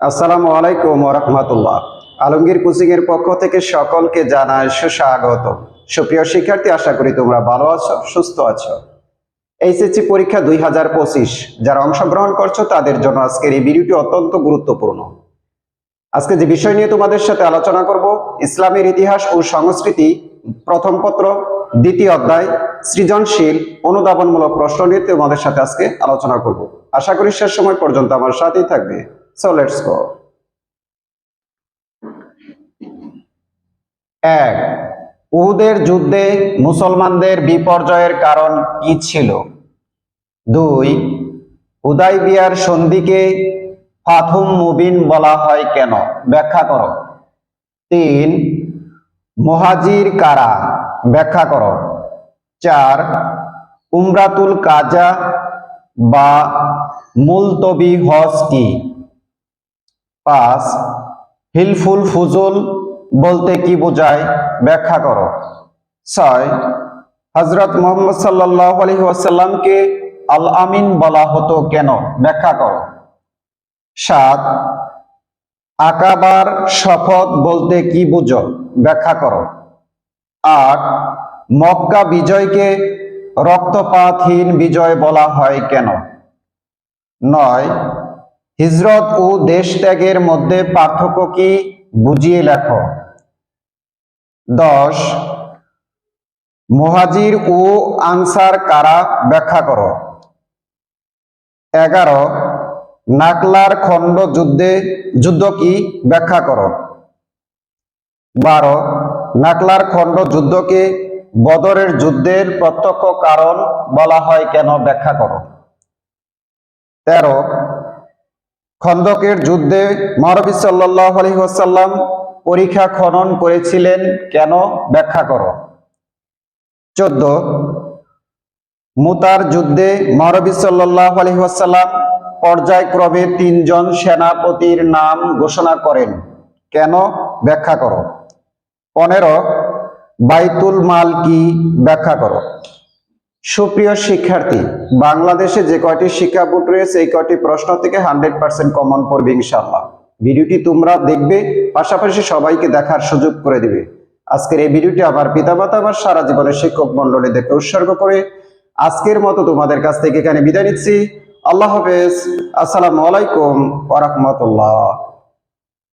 আসসালামু আলাইকুম রহমতুল্লাহ। আলমগীর কুচিং এর পক্ষ থেকে সকলকে জানায় সুস্বাগত সুপ্রিয় শিক্ষার্থী, আশা করি তোমরা ভালো আছো, সুস্থ আছো। এইচএসসি পরীক্ষা দুই হাজার পঁচিশ, যারা অংশগ্রহণ করছ, তাদের জন্য আজকের এই ভিডিওটি অত্যন্ত গুরুত্বপূর্ণ। আজকে যে বিষয় নিয়ে তোমাদের সাথে আলোচনা করব, ইসলামের ইতিহাস ও সংস্কৃতি, প্রথম পত্র, দ্বিতীয় অধ্যায়, সৃজনশীল, অনুধাবনমূলক প্রশ্ন নিয়ে তোমাদের সাথে আজকে আলোচনা করব। আশা করি শেষ সময় পর্যন্ত আমার সাথেই থাকবে। সো লেটস গো এক, উহুদের যুদ্ধে মুসলমানদের বিপর্যয়ের কারণ কি ছিল? দুই হুদাইবিয়ার সন্ধিকে ফাথুম মুবিন বলা হয় কেন? ব্যাখ্যা করো। তিন, মহাজির কারা? ব্যাখ্যা করো। চার, উমরাতুল কাজা বা মুলতবি হজ কি? পাঁচ হিলফুল ফুজুল বলতে কি বোঝায়? ব্যাখ্যা করো। ছয় হজরত মোহাম্মদ সাল্লাহ ওয়াসাল্লামকে আল আমিন বলা হতো কেন? ব্যাখ্যা করো। সাত, আকাবার শপথ বলতে কি বুঝো? ব্যাখ্যা করো। আট, মক্কা বিজয়কে রক্তপাতহীন বিজয় বলা হয় কেন? নয় হিজরত ও দেশ ত্যাগের মধ্যে পার্থক্য কি? বুঝিয়ে লেখো। দশ, মুহাজির ও আনসার কারা ব্যাখ্যা করো। এগারো, নাকলার খণ্ড যুদ্ধে, যুদ্ধ কি ব্যাখ্যা করো। বারো, নাকলার খণ্ড যুদ্ধকে বদরের যুদ্ধের প্রত্যক্ষ কারণ বলা হয় কেন ব্যাখ্যা করো। তেরো খন্দকের যুদ্ধে মহানবী সাল্লাহ আলহিহাসাল্লাম পরীক্ষা খনন করেছিলেন কেন? ব্যাখ্যা করো। চোদ্দ। মুতার যুদ্ধে মহানবী সাল্লাহ আলহিহাসাল্লাম পর্যায়ক্রমে তিনজন সেনাপতির নাম ঘোষণা করেন। কেন? ব্যাখ্যা করো। পনেরো। বাইতুল মাল কি? ব্যাখ্যা করো। সুপ্রিয় শিক্ষার্থী, বাংলাদেশে যে কয়টি শিক্ষা বোর্ড রয়েছে, এই কয়টি প্রশ্ন থেকে হান্ড্রেড পার্সেন্ট কমন পড়বে ইনশাল্লাহ ভিডিওটি তোমরা দেখবে, পাশাপাশি সবাইকে দেখার সুযোগ করে দিবে। আজকের এই ভিডিওটি আমার পিতামাতা, আমার সারা জীবনের শিক্ষক মন্ডলী দেখতে উৎসর্গ করে আজকের মতো তোমাদের কাছ থেকে এখানে বিদায় নিচ্ছি। আল্লাহ হাফেজ। আসসালামু আলাইকুম ওরহমতুল্লাহ